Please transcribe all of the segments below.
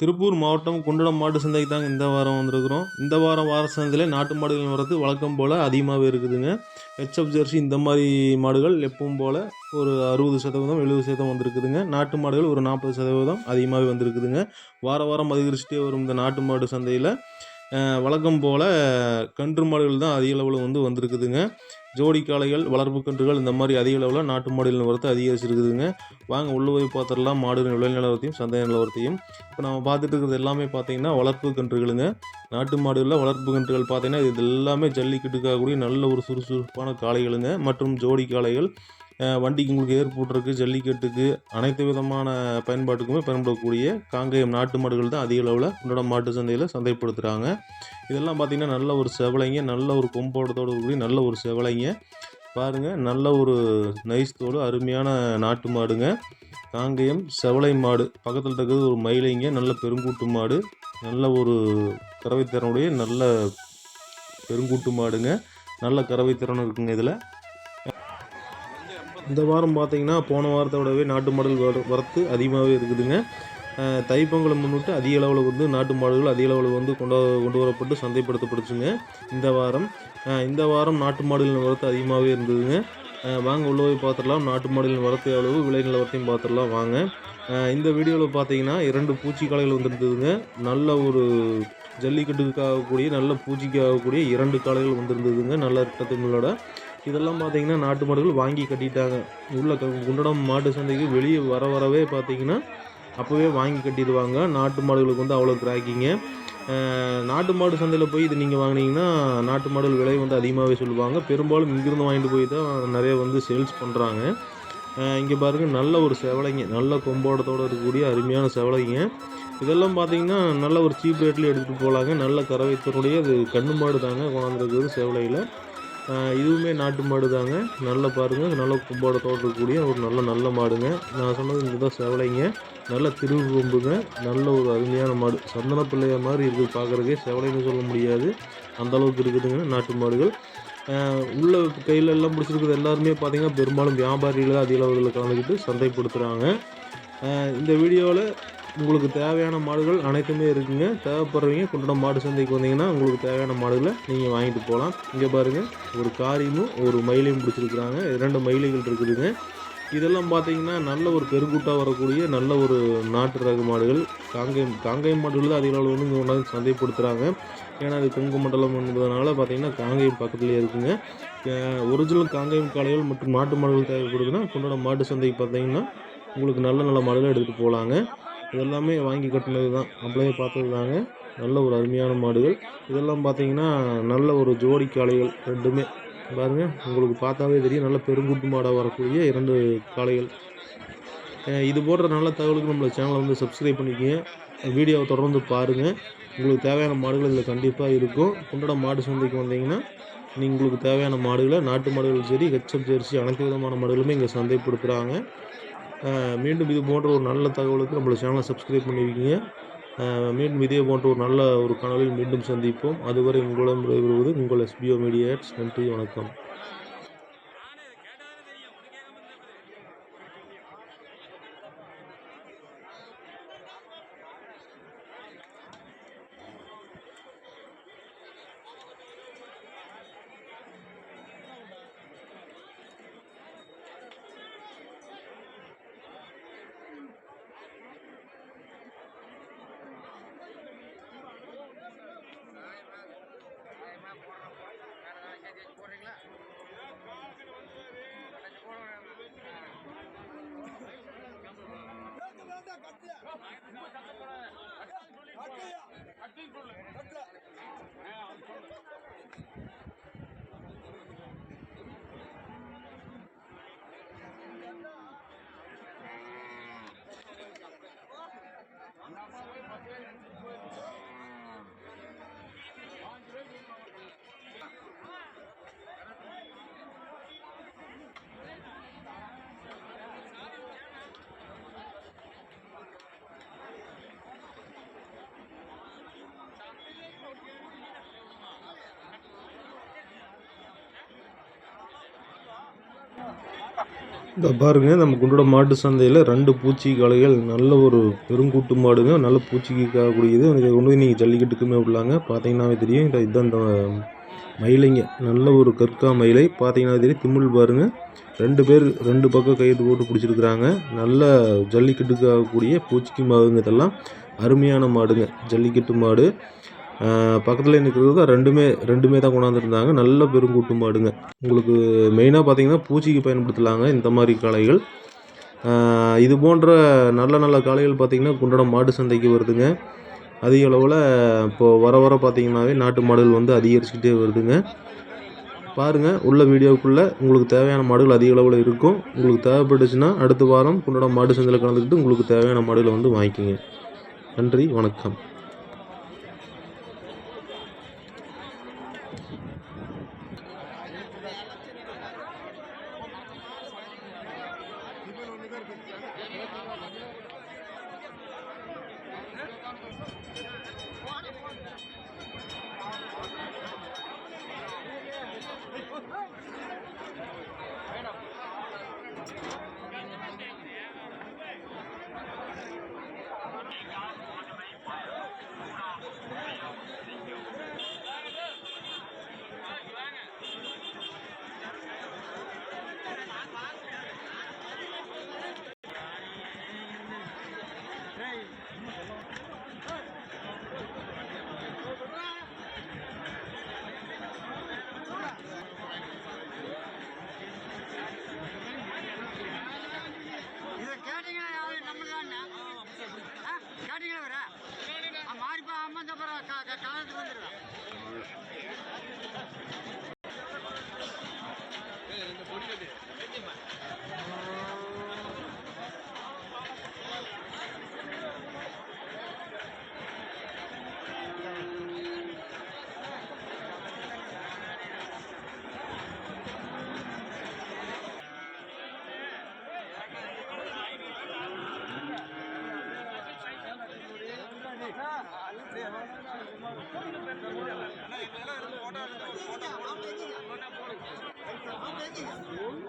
திருப்பூர் மாவட்டம் குண்டடம் மாட்டு சந்தைக்கு தாங்க இந்த வாரம் வந்திருக்கிறோம். இந்த வாரம் வார சந்தையில் நாட்டு மாடுகள் வரது வழக்கம் போல் அதிகமாகவே இருக்குதுங்க. ஹெச்எஃப் ஜெர்சி இந்த மாதிரி மாடுகள் எப்பவும் போல் ஒரு அறுபது சதவீதம் எழுபது சதவீதம் வந்திருக்குதுங்க. நாட்டு மாடுகள் ஒரு நாற்பது சதவீதம் அதிகமாகவே வந்திருக்குதுங்க. வார வாரம் அதிகரிச்சுட்டே வரும் இந்த நாட்டு மாடு சந்தையில். வழக்கம் போல் கன்று மாடுகள் தான் அதிக அளவில் வந்து வந்திருக்குதுங்க. ஜோடி காளைகள் வளர்ப்பு கன்றுகள் இந்த மாதிரி அதிக அளவில் நாட்டு மாடுகள் வரத்து அதிகரிச்சிருக்குதுங்க. வாங்க உள்ள போய் பார்த்துடலாம். மாடு விலை நிலவரத்தையும் சந்தை நிலவரத்தையும். இப்போ நம்ம பார்த்துட்டு இருக்கிறது எல்லாமே பார்த்தீங்கன்னா வளர்ப்பு கன்றுகளுங்க. நாட்டு மாடுகளில் வளர்ப்பு கன்றுகள் பார்த்தீங்கன்னா இது எல்லாமே ஜல்லிக்கட்டுக்காக கூடிய நல்ல ஒரு சுறுசுறுப்பான காளைகளுங்க. மற்றும் ஜோடி காளைகள் வண்டிக்கு உங்களுக்கு ஏற்பட்டுருக்கு ஜல்லிக்கட்டுக்கு அனைத்து விதமான பயன்பாட்டுக்குமே பயன்படக்கூடிய காங்கேயம் நாட்டு மாடுகள் தான் அதிக அளவில் உன்னோட மாட்டு சந்தையில் சந்தைப்படுத்துகிறாங்க இதெல்லாம் பார்த்திங்கன்னா நல்ல ஒரு செவலைங்க நல்ல ஒரு கொம்போடத்தோடு கூடிய நல்ல ஒரு செவலைங்க. பாருங்கள் நல்ல ஒரு நைஸ் தோடு அருமையான நாட்டு மாடுங்க. காங்கேயம் செவலை மாடு பக்கத்தில் இருக்கிறது ஒரு மயிலைங்க நல்ல பெருங்கூட்டு மாடு நல்ல ஒரு கறவைத்திறனுடைய நல்ல பெருங்கூட்டு மாடுங்க. நல்ல கறவைத்திறன் இருக்குங்க இதில். இந்த வாரம் பார்த்தீங்கன்னா போன வாரத்தை விடவே நாட்டு மாடுகள் வர வரத்து அதிகமாகவே இருக்குதுங்க. தைப்பொங்கலை முன்னிட்டு அதிக அளவில் வந்து நாட்டு மாடுகள் அதிக அளவில் வந்து கொண்டு கொண்டு வரப்பட்டு சந்தைப்படுத்தப்படுச்சுங்க. இந்த வாரம் இந்த வாரம் நாட்டு மாடுகளின் வரத்து அதிகமாகவே இருந்ததுங்க. வாங்க உள்ள போய் பார்த்துடலாம். நாட்டு மாடுகளின் வரத்து அளவு விலை நிலவரத்தையும் பார்த்துடலாம். வாங்க. இந்த வீடியோவில் பார்த்தீங்கன்னா இரண்டு பூச்சி காளைகள் வந்திருந்ததுங்க. நல்ல ஒரு ஜல்லிக்கட்டுக்காகக்கூடிய நல்ல பூச்சிக்காகக்கூடிய இரண்டு காளைகள் வந்திருந்ததுங்க. நல்ல ரத்தமிழோட இதெல்லாம் பார்த்தீங்கன்னா நாட்டு மாடுகள் வாங்கி கட்டிட்டாங்க. உள்ள குண்டடம் மாட்டு சந்தைக்கு வெளியே வர வரவே பார்த்தீங்கன்னா அப்போவே வாங்கி கட்டிடுவாங்க. நாட்டு மாடுகளுக்கு வந்து அவ்வளோ கிராக்கிங்க நாட்டு மாடு சந்தையில் போய் இது நீங்கள் வாங்குனீங்கன்னா நாட்டு மாடுகள் விலை வந்து அதிகமாகவே சொல்லுவாங்க. பெரும்பாலும் இங்கிருந்து வாங்கிட்டு போய் தான் நிறைய வந்து சேல்ஸ் பண்ணுறாங்க இங்கே பாருங்கள் நல்ல ஒரு செவலைங்க. நல்ல கொம்போடத்தோடு இருக்கக்கூடிய அருமையான செவலைங்க. இதெல்லாம் பார்த்தீங்கன்னா நல்ல ஒரு சீப் ரேட்லேயே எடுத்துகிட்டு போகலாங்க நல்ல கறவைத்தினுடைய அது கண்ணு மாடு தாங்க கொண்டாந்துருக்குது செவலையில். இதுவுமே நாட்டு மாடு தாங்க நல்லா பாருங்கள் நல்ல கும்போடத்தோடு தோட்டக்கூடிய ஒரு நல்ல நல்ல மாடுங்க. நான் சொன்னது இங்கே தான் செவலைங்க. நல்ல திருவு கொம்புங்க. நல்ல ஒரு அருமையான மாடு. சந்தன பிள்ளைய மாதிரி இருக்குது பார்க்குறதுக்கே செவலைன்னு சொல்ல முடியாது. அந்த அளவுக்கு இருக்குதுங்க நாட்டு மாடுகள். உள்ள கையில் எல்லாம் பிடிச்சிருக்கிறது எல்லாருமே பார்த்திங்கன்னா பெரும்பாலும் வியாபாரிகள் தான் அதிக அளவில் கலந்துக்கிட்டு சந்தைப்படுத்துகிறாங்க இந்த வீடியோவில் உங்களுக்கு தேவையான மாடுகள் அனைத்துமே இருக்குங்க. தேவைப்படுறவங்க குண்டடம் மாடு சந்தைக்கு வந்தீங்கன்னா உங்களுக்கு தேவையான மாடுகளை நீங்கள் வாங்கிட்டு போகலாம். இங்கே பாருங்கள் ஒரு காரியமும் ஒரு மயிலையும் பிடிச்சிருக்கிறாங்க. இரண்டு மயிலைகள் இருக்குதுங்க. இதெல்லாம் பார்த்தீங்கன்னா நல்ல ஒரு பெருங்கூட்டாக வரக்கூடிய நல்ல ஒரு நாட்டு ரக மாடுகள். காங்கேயம் காங்கை மாடுகள் தான் அதிக அளவு வந்து இங்கே கொண்டாந்து சந்தைப்படுத்துகிறாங்க ஏன்னா அது கொங்கு மண்டலம் என்பதனால பார்த்தீங்கன்னா காங்கேயம் பக்கத்துலேயே இருக்குங்க. ஒரிஜினல் காங்கேயம் காளைகள் மற்றும் நாட்டு மாடுகள் தேவைப்படுதுன்னா கொண்டாட மாட்டு சந்தைக்கு பார்த்தீங்கன்னா உங்களுக்கு நல்ல நல்ல மாடுகள் எடுத்துகிட்டு போகலாங்க. இதெல்லாமே வாங்கி கட்டினது தான் அப்படியே பார்த்தது தாங்க நல்ல ஒரு அருமையான மாடுகள். இதெல்லாம் பார்த்தீங்கன்னா நல்ல ஒரு ஜோடி காளைகள் ரெண்டுமே. பாருங்கள் உங்களுக்கு பார்த்தாவே தெரியும். நல்ல பெருங்குட்டு மாடாக வரக்கூடிய இரண்டு காளைகள். இது போன்ற நல்ல தகவலுக்கு நம்மளோட சேனலை வந்து சப்ஸ்கிரைப் பண்ணிக்கோங்க. வீடியோவை தொடர்ந்து பாருங்கள் உங்களுக்கு தேவையான மாடுகள் இதில் கண்டிப்பாக இருக்கும். குண்டட மாடு சந்தைக்கு வந்தீங்கன்னா நீங்கள் உங்களுக்கு தேவையான மாடுகளை நாட்டு மாடுகள் சரி ஹெச்எப் ஜெர்சி அனைத்து விதமான மாடுகளுமே இங்கே சந்தைப்படுத்துகிறாங்க மீண்டும் இது போன்ற ஒரு நல்ல தகவலுக்கு நம்மளோட சேனலை சப்ஸ்கிரைப் பண்ணியிருக்கீங்க மீண்டும் இதே போன்ற ஒரு நல்ல ஒரு கனவில் மீண்டும் சந்திப்போம். அதுவரை உங்களிடம் விடைபெறுவது உங்கள் எஸ்பிஓ மீடியாட்ஸ் நன்றி வணக்கம். 勝っやだ。இந்த பாருங்க நம்ம குண்டோட மாட்டு சந்தையில் ரெண்டு பூச்சி காளைகள் நல்ல ஒரு பெருங்கூட்டு மாடுங்க நல்ல பூச்சிக்கு காக்கக்கூடியது இதை கொண்டு போய் நீங்கள் ஜல்லிக்கட்டுக்குமே விடலாங்க பார்த்தீங்கன்னாவே தெரியும் இந்த இதுதான் இந்த மயிலைங்க. நல்ல ஒரு கற்கா மயிலை. பார்த்தீங்கன்னா தெரியும் திமிழ் பாருங்க. ரெண்டு பேர் ரெண்டு பக்கம் கையெழுத்து போட்டு பிடிச்சிருக்கிறாங்க. நல்ல ஜல்லிக்கட்டுக்காகக்கூடிய பூச்சிக்கு மாடுங்க இதெல்லாம். அருமையான மாடுங்க ஜல்லிக்கட்டு மாடு. பக்கத்தில் நிற்கிறது தான் ரெண்டுமே ரெண்டுமே தான் கொண்டாந்துருந்தாங்க. நல்ல பெருங்கூட்டு மாடுங்க உங்களுக்கு மெயினாக பார்த்தீங்கன்னா பூச்சிக்கு பயன்படுத்தலாங்க இந்த மாதிரி காளைகள். இது போன்ற நல்ல நல்ல காளைகள் பார்த்திங்கன்னா குண்டடம் மாடு சந்தைக்கு வருதுங்க. அதிக அளவில் இப்போது வர வர பார்த்திங்கனாவே நாட்டு மாடுகள் வந்து அதிகரிச்சுக்கிட்டே வருதுங்க. பாருங்கள் உள்ள வீடியோக்குள்ளே உங்களுக்கு தேவையான மாடுகள் அதிக அளவில் இருக்கும். உங்களுக்கு தேவைப்பட்டுச்சுன்னா அடுத்த வாரம் குண்டடம் மாடு சந்தையில் கலந்துக்கிட்டு உங்களுக்கு தேவையான மாடுகளை வந்து வாங்கிக்கோங்க. நன்றி வணக்கம்.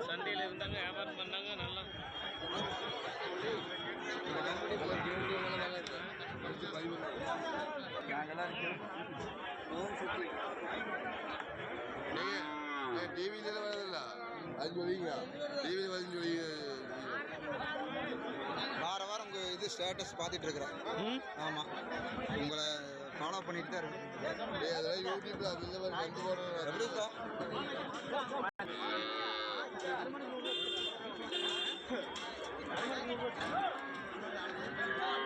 சண்டையில் இருந்தாங்க வியாபாரம் பண்ணாங்க நல்லா. டிவியில வரதில்ல. அது சொல்லிங்களா டிவி வந்து சொல்லி வார வாரம் உங்கள் இது ஸ்டேட்டஸ் பார்த்துட்டு இருக்கிறேன். ஆமாம் உங்களை ஃபாலோ பண்ணிட்டு தான் இருக்கேன். அதெல்லாம் யூடியூப்ல அது இந்த மாதிரி ரெண்டு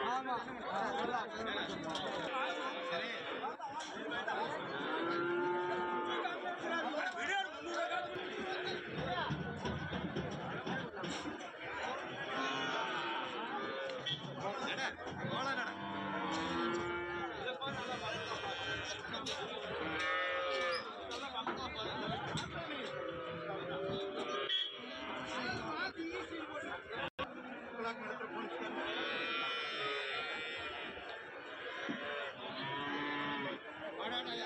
ஆமாம்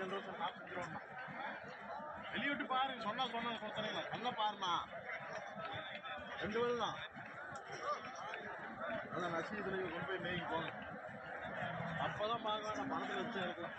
ஏழு வருஷம் நாற்பத்தி ரூபா வெளியிட்டு பாருங்க சொன்னா சொன்ன. கொடுத்தனீங்களா கண்ணை பாருண்ணா. ரெண்டு பேரும் தான். அதான் நசி கொண்டு போய் மேய்க்கு போங்க அப்போதான் பார்க்கலாம் பணத்தில் வச்சு எடுக்கலாம்.